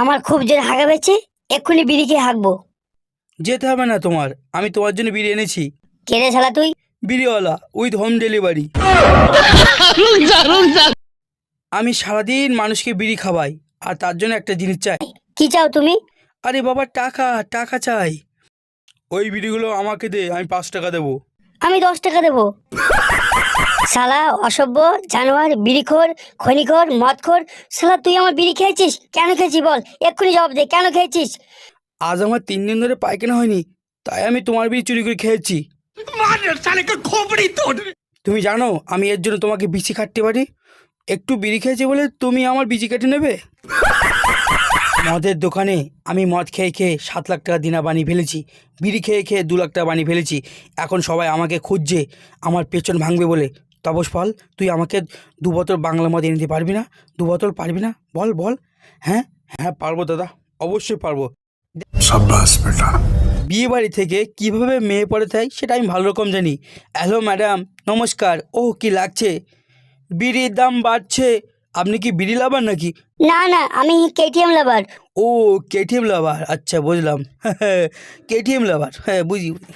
আমার খুব জোরে হাগা পেয়েছে এক্ষুনি বিড়ি খেয়ে হাঁকবো যেতে হবে না তোমার আমি তোমার জন্য বিড়ি এনেছি। কেড়ে শালা তুই? বিড়িওয়ালা উইথ হোম ডেলিভারি। আমি সারাদিন মানুষকে বিড়ি খাওয়াই আর তার জন্য একটা জিনিস চাই। কি চাও তুমি? আরে বাবা টাকা টাকা চাই। ওই বিড়িগুলো আমাকে দে আমি পাঁচ টাকা দেবো। আমি দশ টাকা দেবো। শালা অসভ্য জানোয়ার বিড়িখোর খনিখোর মদখোর শালা তুই আমার বিড়ি খেয়েছিস? কেন খেয়েছিস বল? এক্ষুনি জবাব দে কেন খেয়েছিস? আজ আমার তিন দিন ধরে পায়খানা হয়নি তাই আমি তোমার বিড়ি চুরি করে খেয়েছি। তুমি জানো আমি এর জন্য তোমাকে বিচি কাটতে পারি? একটু বিড়ি খেয়েছি বলে তুমি আমার বিচি কেটে নেবে? মদের দোকানে আমি মদ খেয়ে খেয়ে সাত লাখ টাকা দিনা বানিয়ে ফেলেছি বিড়ি খেয়ে খেয়ে দু লাখ টাকা বানিয়ে ফেলেছি। এখন সবাই আমাকে খুঁজছে আমার পেছন ভাঙবে বলে। তপস পাল তুই আমাকে দু বোতল বাংলা মদ এনে দিতে পারবি না? দু বোতল পারবি না? বল বল। হ্যাঁ? হ্যাঁ পারব দাদা অবশ্যই পারব। বিয়ে বাড়ি থেকে কীভাবে মেয়ে পড়ে থাকে সেটা আমি ভালো রকম জানি। হ্যালো ম্যাডাম নমস্কার। ও কি লাগছে? বিড়ির দাম বাড়ছে। আপনি কি বিড়ি লাভার নাকি না না আমি কেটিএম লাভার ও কেটিএম লাভার আচ্ছা বুঝলাম কেটিএম লাভার হ্যাঁ বুঝি বুঝি।